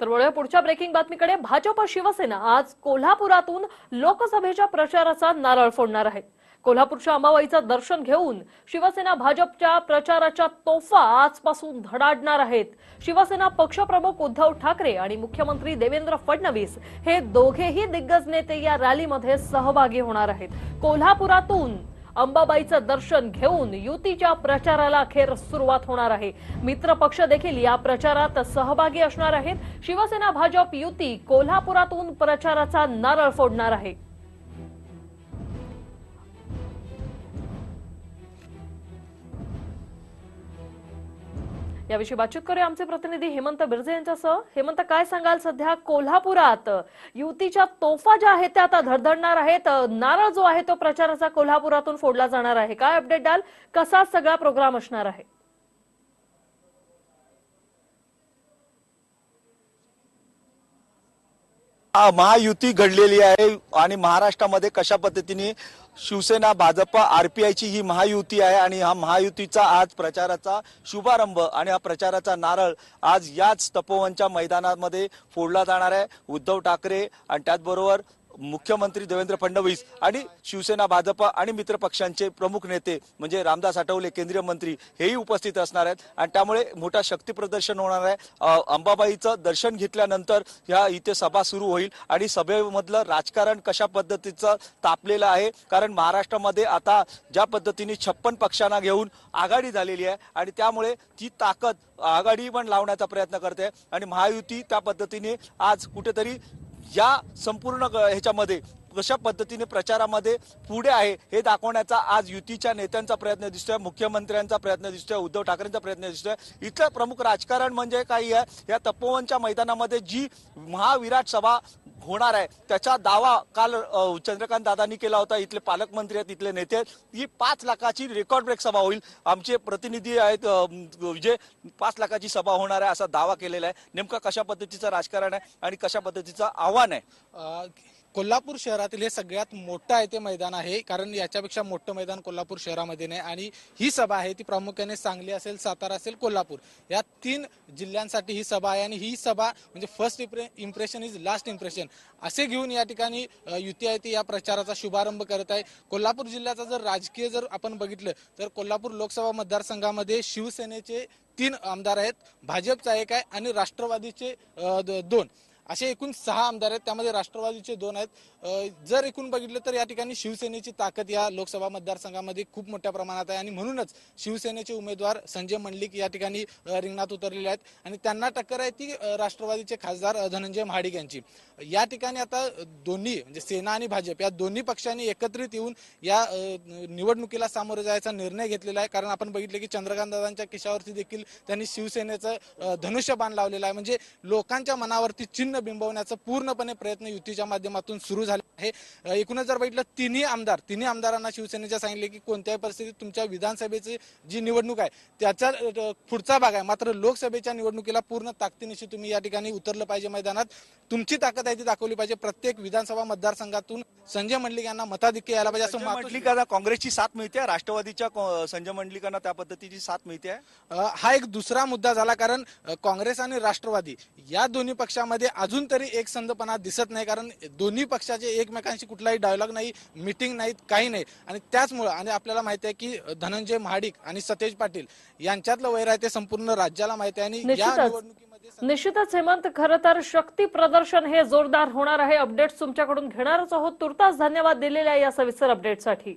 तर वळूया पुढच्या ब्रेकिंग बातमीकडे. भाजप शिवसेना आज कोल्हापुरातून लोकसभेच्या प्रचाराचा नारळ फोडणार आहे. कोल्हापूरच्या अंबाबाईचं दर्शन घेऊन शिवसेना भाजपच्या प्रचाराच्या तोफा आजपासून धडाडणार आहेत. शिवसेना पक्षप्रमुख उद्धव ठाकरे आणि मुख्यमंत्री देवेंद्र फडणवीस हे दोघेही दिग्गज नेते या रॅलीमध्ये सहभागी होणार आहेत. कोल्हापुरातून अंबाबाईचं दर्शन घेऊन युतीच्या प्रचाराला अखेर सुरुवात होणार आहे. मित्र पक्ष देखील या प्रचारात सहभागी असणार आहेत. शिवसेना भाजप युती कोल्हापुरातून प्रचाराचा नारळ फोडणार आहे. याविषयी बातचीत करूया आमचे प्रतिनिधी हेमंत बिर्जे यांच्यासह. हेमंत काय सांगाल सध्या कोल्हापुरात? युतीच्या तोफा ज्या आहेत त्या आता धडधडणार आहेत. नारळ जो आहे तो प्रचाराचा कोल्हापुरातून फोडला जाणार आहे. काय अपडेट द्याल? कसा सगळा प्रोग्राम असणार आहे? महायुती घडलेली आहे आणि महाराष्ट्रामध्ये कशा पद्धतीने शिवसेना भाजप आरपीआयची ही महायुती आहे आणि हा महायुतीचा आज प्रचाराचा शुभारंभ आणि हा प्रचाराचा नारळ आज याच तपोवनच्या मैदानामध्ये फोडला जाणार आहे. उद्धव ठाकरे आणि त्याचबरोबर मुख्यमंत्री देवेंद्र फडणवीस आणि शिवसेना भाजप आणि मित्र पक्षांचे प्रमुख नेते म्हणजे रामदास आठवले केंद्रीय मंत्री हेही उपस्थित असणार आहेत. आणि त्यामुळे मोठा शक्ती प्रदर्शन होणार आहे. अंबाबाईचं दर्शन घेतल्यानंतर ह्या इथे सभा सुरू होईल आणि सभेमधलं राजकारण कशा पद्धतीचं तापलेलं आहे? कारण महाराष्ट्रामध्ये आता ज्या पद्धतीने छप्पन पक्षांना घेऊन आघाडी झालेली आहे आणि त्यामुळे ती ताकद आघाडी पण लावण्याचा प्रयत्न करते आणि महायुती त्या पद्धतीने आज कुठेतरी या संपूर्ण ह्याच्यामध्ये कशा पद्धतीने प्रचारामध्ये पुढे आहे हे दाखवण्याचा आज युतीच्या नेत्यांचा प्रयत्न दिसतोय मुख्यमंत्र्यांचा प्रयत्न दिसतोय उद्धव ठाकरेंचा प्रयत्न दिसतोय. इथलं प्रमुख राजकारण म्हणजे काही आहे या तपोवनच्या मैदानामध्ये जी महाविराट सभा होणार आहे. त्याचा दावा काल चंद्रकांत दादांनी केला होता. इथले पालकमंत्री आहेत इथले नेते आहेत. ही पाच लाखाची रेकॉर्ड ब्रेक सभा होईल. आमचे प्रतिनिधी आहेत जे पाच लाखाची सभा होणार आहे असा दावा केलेला आहे. नेमका कशा पद्धतीचं राजकारण आहे आणि कशा पद्धतीचं आव्हान आहे? कोल्हापूर शहरातील हे सगळ्यात मोठं आहे ते मैदान आहे कारण याच्यापेक्षा मोठं मैदान कोल्हापूर शहरामध्ये नाही. आणि ही सभा आहे ती प्रामुख्याने सांगली असेल सातारा असेल कोल्हापूर. या तीन जिल्ह्यांसाठी ही सभा आहे आणि ही सभा म्हणजे first impression is last impression असे घेऊन या ठिकाणी युती आहे ती या प्रचाराचा शुभारंभ करत आहे. कोल्हापूर जिल्ह्याचा जर राजकीय जर आपण बघितलं तर कोल्हापूर लोकसभा मतदारसंघामध्ये शिवसेनेचे तीन आमदार आहेत भाजपचा एक आहे आणि राष्ट्रवादीचे दोन. असे एकूण सहा आमदार आहेत. त्यामध्ये राष्ट्रवादीचे दोन आहेत. जर एकूण बघितलं तर या ठिकाणी शिवसेनेची ताकद या लोकसभा मतदारसंघामध्ये खूप मोठ्या प्रमाणात आहे. आणि म्हणूनच शिवसेनेचे उमेदवार संजय मंडलिक या ठिकाणी रिंगणात उतरलेले आहेत. आणि त्यांना टक्कर आहे ती राष्ट्रवादीचे खासदार धनंजय महाडिक यांची. या ठिकाणी आता दोन्ही म्हणजे सेना आणि भाजप या दोन्ही पक्षांनी एकत्रित येऊन या निवडणुकीला सामोरे जायचा निर्णय घेतलेला आहे. कारण आपण बघितलं की चंद्रकांत दादांच्या केशावरती देखील त्यांनी शिवसेनेचं धनुष्य धनुष्यबाण लावलेलं आहे. म्हणजे लोकांच्या मनावरती चिन्ह बिंबवण्याचा पूर्णपणे प्रयत्न युतीच्या माध्यमातून सुरू झाला आहे. एकूणच जर बघितलं तिन्ही आमदार तिन्ही आमदारांना शिवसेनेच्या सांगितले की कोणत्याही परिस्थितीत तुमच्या विधानसभेची जी निवडणूक आहे त्याचा पुढचा भाग आहे. मात्र लोकसभेच्या निवडणुकीला पूर्ण ताकदीनिशी तुम्ही या ठिकाणी उतरलं पाहिजे मैदानात. तुमची ताकद आहे ती दाखवली पाहिजे. प्रत्येक विधानसभा मतदारसंघातून संजय मंडलिक यांना मताधिक्य यायला पाहिजे. असं मंडलिकांना काँग्रेसची साथ मिळते? राष्ट्रवादीच्या संजय मंडलिकांना त्या पद्धतीची साथ मिळते? हा एक दुसरा मुद्दा झाला कारण काँग्रेस आणि राष्ट्रवादी या दोन्ही पक्षामध्ये अजून तरी एक संधपणा दिसत नाही कारण दोन्ही पक्षाचे एकमेकांशी कुठलाही डायलॉग नाही मिटिंग नाहीत काही नाही. आणि त्याचमुळं आणि आपल्याला माहिती आहे की धनंजय महाडिक आणि सतेज पाटील यांच्यातलं वैर आहे ते संपूर्ण राज्याला माहिती आहे. आणि या. निवडणुकीमध्ये निश्चितच हेमंत खरं तर शक्ती प्रदर्शन हे जोरदार होणार आहे. अपडेट्स तुमच्याकडून घेणारच आहोत. तुर्तास धन्यवाद दिलेल्या या सविस्तर अपडेटसाठी